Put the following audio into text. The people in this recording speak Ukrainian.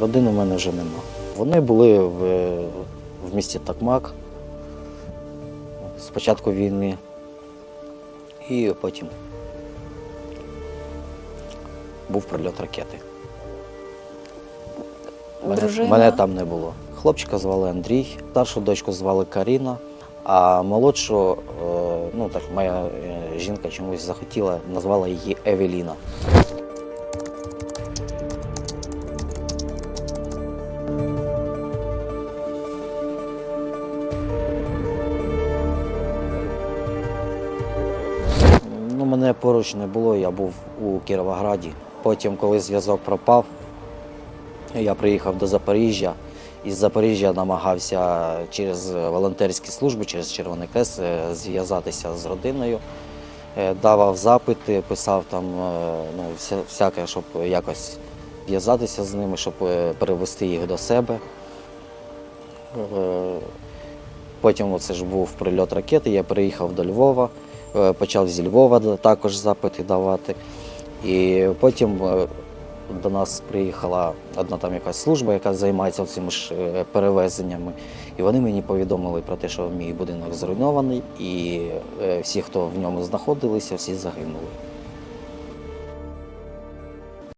Родини в мене вже нема. Вони були в, в місті Такмак з початку війни і потім був прильот ракети. Мене, мене там не було. Хлопчика звали Андрій, старшу дочку звали Каріна, а молодшу, е, ну так моя е, жінка чомусь захотіла, назвала її Евеліна. Мене поруч не було, я був у Кіровограді. Потім, коли зв'язок пропав, я приїхав до Запоріжжя. Із Запоріжжя намагався через волонтерські служби, через Червоний Крест е, зв'язатися з родиною. Е, Давав запити, писав там е, ну, всяке, щоб якось зв'язатися з ними, щоб перевести їх до себе. Потім оце ж був прильот ракети, я переїхав до Львова, почав зі Львова також запити давати. І потім е, до нас приїхала одна там якась служба, яка займається цими ж е, перевезеннями. І вони мені повідомили про те, що мій будинок зруйнований, і е, всі, хто в ньому знаходилися, всі загинули.